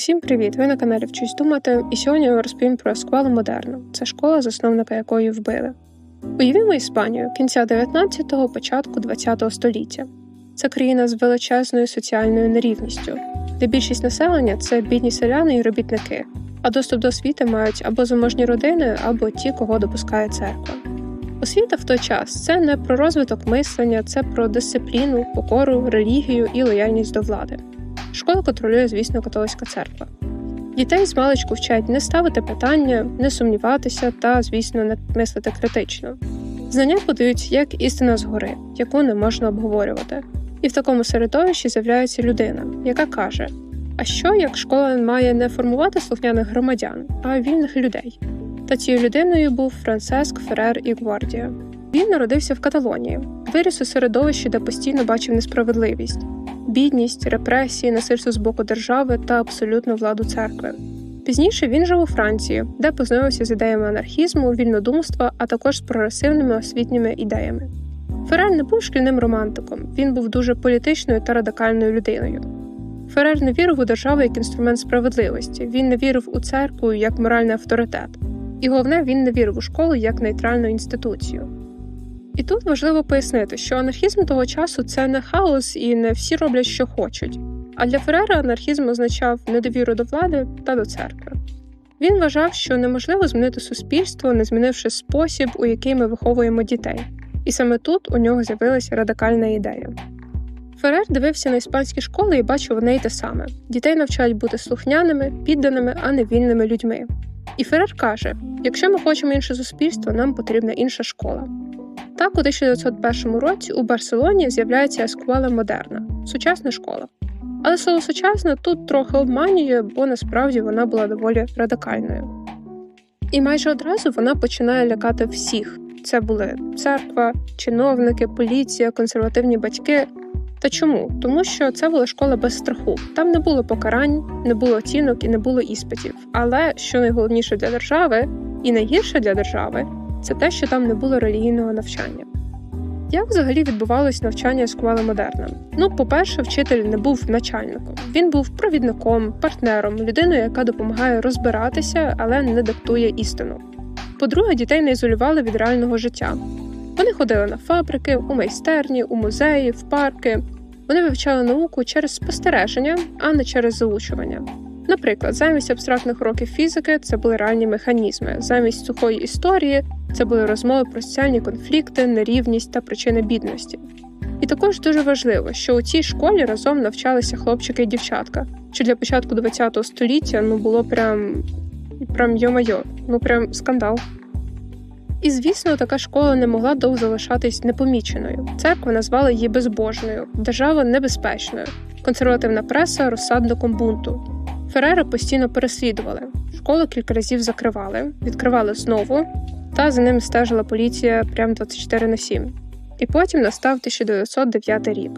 Усім привіт! Ви на каналі Вчусь думати, і сьогодні я розповім про Ескуелу Модерну. Це школа, засновника якої вбили. Уявімо Іспанію кінця 19-го, початку 20-го століття. Це країна з величезною соціальною нерівністю, де більшість населення це бідні селяни і робітники, а доступ до освіти мають або заможні родини, або ті, кого допускає церква. Освіта в той час це не про розвиток мислення, це про дисципліну, покору, релігію і лояльність до влади. Школу контролює, звісно, католицька церква. Дітей з маличку вчать не ставити питання, не сумніватися та, звісно, не мислити критично. Знання подають як істина згори, яку не можна обговорювати. І в такому середовищі з'являється людина, яка каже: А що як школа має не формувати слухняних громадян, а вільних людей? Та цією людиною був Франциск Ферер і Гвардія. Він народився в Каталонії, виріс у середовищі, де постійно бачив несправедливість бідність, репресії, насильство з боку держави та абсолютну владу церкви. Пізніше він жив у Франції, де познайомився з ідеями анархізму, вільнодумства, а також з прогресивними освітніми ідеями. Ферер не був шкільним романтиком, він був дуже політичною та радикальною людиною. Ферер не вірив у державу як інструмент справедливості, він не вірив у церкву як моральний авторитет, і головне, він не вірив у школу як нейтральну інституцію. І тут важливо пояснити, що анархізм того часу це не хаос і не всі роблять, що хочуть. А для Ферера анархізм означав недовіру до влади та до церкви. Він вважав, що неможливо змінити суспільство, не змінивши спосіб, у який ми виховуємо дітей. І саме тут у нього з'явилася радикальна ідея. Ферер дивився на іспанські школи і бачив в неї те саме: дітей навчають бути слухняними, підданими, а не вільними людьми. І Ферер каже: якщо ми хочемо інше суспільство, нам потрібна інша школа. Так, у 1901 році у Барселоні з'являється ескуела модерна сучасна школа. Але слово сучасна тут трохи обманює, бо насправді вона була доволі радикальною. І майже одразу вона починає лякати всіх. Це були церква, чиновники, поліція, консервативні батьки. Та чому? Тому що це була школа без страху. Там не було покарань, не було оцінок і не було іспитів. Але що найголовніше для держави, і найгірше для держави, це те, що там не було релігійного навчання. Як взагалі відбувалось навчання Ескуела Модерна? Ну, по-перше, вчитель не був начальником. Він був провідником, партнером, людиною, яка допомагає розбиратися, але не диктує істину. По-друге, дітей не ізолювали від реального життя. Вони ходили на фабрики, у майстерні, у музеї, в парки. Вони вивчали науку через спостереження, а не через заучування. Наприклад, замість абстрактних уроків фізики це були реальні механізми, замість сухої історії це були розмови про соціальні конфлікти, нерівність та причини бідності. І також дуже важливо, що у цій школі разом навчалися хлопчики і дівчатка, що для початку ХХ століття ну було прям прям йо-майо, ну прям скандал. І звісно, така школа не могла довго залишатись непоміченою. Церква назвала її безбожною, держава небезпечною, консервативна преса розсадником бунту. Ферера постійно переслідували, школу кілька разів закривали, відкривали знову, та за ним стежила поліція прямо 24 на 7. І потім настав 1909 рік.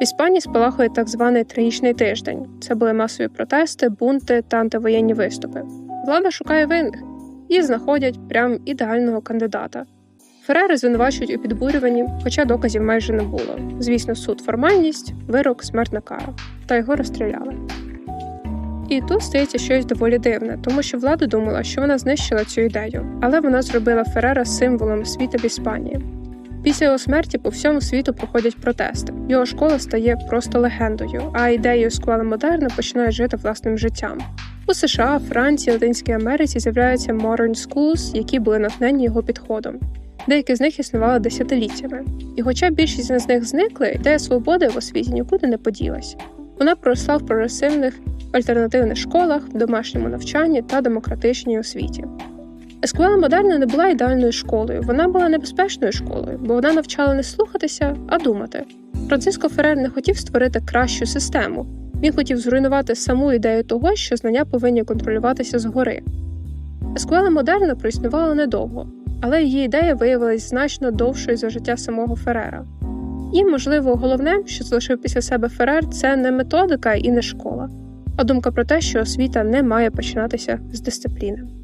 В Іспанії спалахує так званий трагічний тиждень. Це були масові протести, бунти та антивоєнні виступи. Влада шукає винних і знаходять прям ідеального кандидата. Ферери звинувачують у підбурюванні, хоча доказів майже не було. Звісно, суд формальність, вирок, смертна кара, та його розстріляли. І тут стається щось доволі дивне, тому що влада думала, що вона знищила цю ідею, але вона зробила Ферера символом світу в Іспанії. Після його смерті по всьому світу проходять протести. Його школа стає просто легендою, а ідеї школи модерна починають жити власним життям. У США, Франції, Латинській Америці з'являються modern schools, які були натхнені його підходом. Деякі з них існували десятиліттями. І, хоча більшість з них зникли, ідея свободи в освіті нікуди не поділась. Вона проросла в прогресивних альтернативних школах, домашньому навчанні та демократичній освіті. Ескуела Модерна не була ідеальною школою, вона була небезпечною школою, бо вона навчала не слухатися, а думати. Франциско Ферер не хотів створити кращу систему. Він хотів зруйнувати саму ідею того, що знання повинні контролюватися згори. Ескуела Модерна проіснувала недовго, але її ідея виявилась значно довшою за життя самого Ферера. І, можливо, головне, що залишив після себе Ферер, це не методика і не школа, а думка про те, що освіта не має починатися з дисципліни.